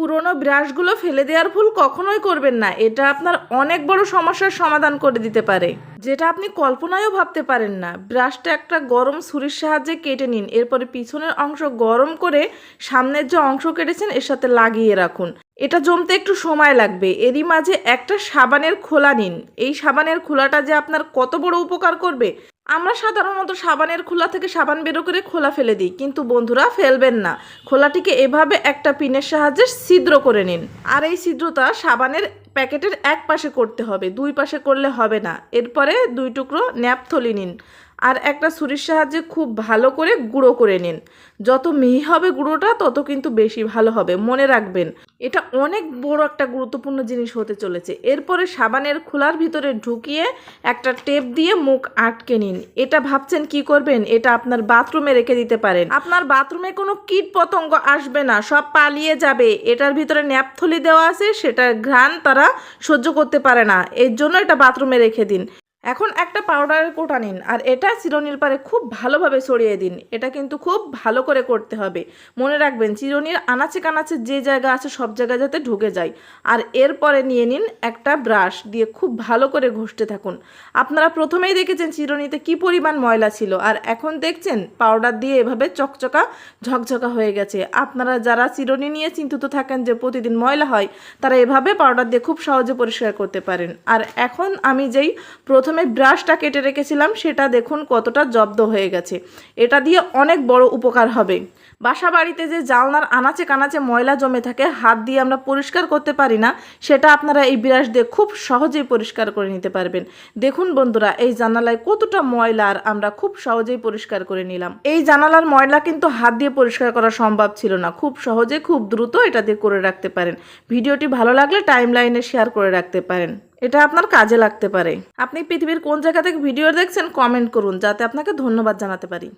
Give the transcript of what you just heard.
পুরনো ব্রাশগুলো ফেলে দেওয়ার ভুল কখনোই করবেন না। এটা আপনার অনেক বড় সমস্যার সমাধান করে দিতে পারে। যেটা আপনি কল্পনায়ও ভাবতে পারেন না। ব্রাশটা একটা গরম ছুরির সাহায্যে কেটে নিন। এরপরে পিছনের অংশ গরম করে সামনের যে অংশ কেটেছেন, এর সাথে লাগিয়ে রাখুন। এটা জমতে একটু সময় লাগবে। এরই মাঝে একটা সাবানের খোলা নিন। এই সাবানের খোলাটা যে আপনার কত বড় উপকার করবে আমরা সাধারণত সাবানের খোলা থেকে সাবান বেরো করে খোলা ফেলে দিই, কিন্তু বন্ধুরা ফেলবেন না। খোলাটিকে এভাবে একটা পিনের সাহায্যে ছিদ্র করে নিন। আর এই ছিদ্রতা সাবানের প্যাকেটের এক পাশে করতে হবে দুই পাশে করলে হবে না। এরপরে দুই টুকরো ন্যাপথলি নিন। আর একটা ছুরির সাহায্যে খুব ভালো করে গুঁড়ো করে নিন। যত মিহি হবে গুঁড়োটা, তত কিন্তু বেশি ভালো হবে। মনে রাখবেন, এটা অনেক বড় একটা গুরুত্বপূর্ণ জিনিস হতে চলেছে। এরপরে সাবানের খোলার ভিতরে ঢুকিয়ে একটা টেপ দিয়ে মুখ আটকে নিন। এটা ভাবছেন কি করবেন? এটা আপনার বাথরুমে রেখে দিতে পারেন। আপনার বাথরুমে কোনো কীট পতঙ্গ আসবে না, সব পালিয়ে যাবে। এটার ভিতরে ন্যাপথলি দেওয়া আছে, সেটার ঘ্রাণ তারা সহ্য করতে পারে না। এর জন্য এটা বাথরুমে রেখে দিন। এখন একটা পাউডারের কোটা নিন, আর এটা চিরনির পারে খুব ভালোভাবে ছড়িয়ে দিন। এটা কিন্তু খুব ভালো করে করতে হবে। মনে রাখবেন চিরনির আনাচে কানাচে যে জায়গা আছে সব জায়গায় যাতে ঢুকে যায়। আর এরপরে নিয়ে নিন একটা ব্রাশ দিয়ে খুব ভালো করে ঘষতে থাকুন। আপনারা প্রথমেই দেখেছেন চিরনিতে কি পরিমাণ ময়লা ছিল, আর এখন দেখছেন পাউডার দিয়ে এভাবে চকচকা, ঝকঝকা হয়ে গেছে। আপনারা যারা চিরনি নিয়ে চিন্তিত থাকেন যে প্রতিদিন ময়লা হয়, তারা এভাবে পাউডার দিয়ে খুব সহজে পরিষ্কার করতে পারেন। আর এখন আমি যেই প্রথমে ব্রাশটা কেটে রেখেছিলাম, সেটা দেখুন কতটা জব্দ হয়ে গেছে। এটা দিয়ে অনেক বড় উপকার হবে। বাসা বাড়িতে যে জালনার আনাচে কানাচে ময়লা জমে থাকে, হাত দিয়ে আমরা পরিষ্কার করতে পারি না, সেটা আপনারা এই ব্রাশ দিয়ে খুব সহজেই পরিষ্কার করে নিতে পারবেন। দেখুন বন্ধুরা, এই জানালায় কতটা ময়লা আর আমরা খুব সহজেই পরিষ্কার করে নিলাম। এই জানালার ময়লা কিন্তু হাত দিয়ে পরিষ্কার করা সম্ভব ছিল না। খুব সহজে, খুব দ্রুত এটা দিয়ে করে রাখতে পারেন। ভিডিওটি ভালো লাগলে টাইম লাইনে শেয়ার করে রাখতে পারেন। এটা আপনার কাজে লাগতে পারে। আপনি পৃথিবীর কোন জায়গা থেকে ভিডিও দেখছেন কমেন্ট করুন, যাতে আপনাকে ধন্যবাদ জানাতে পারি।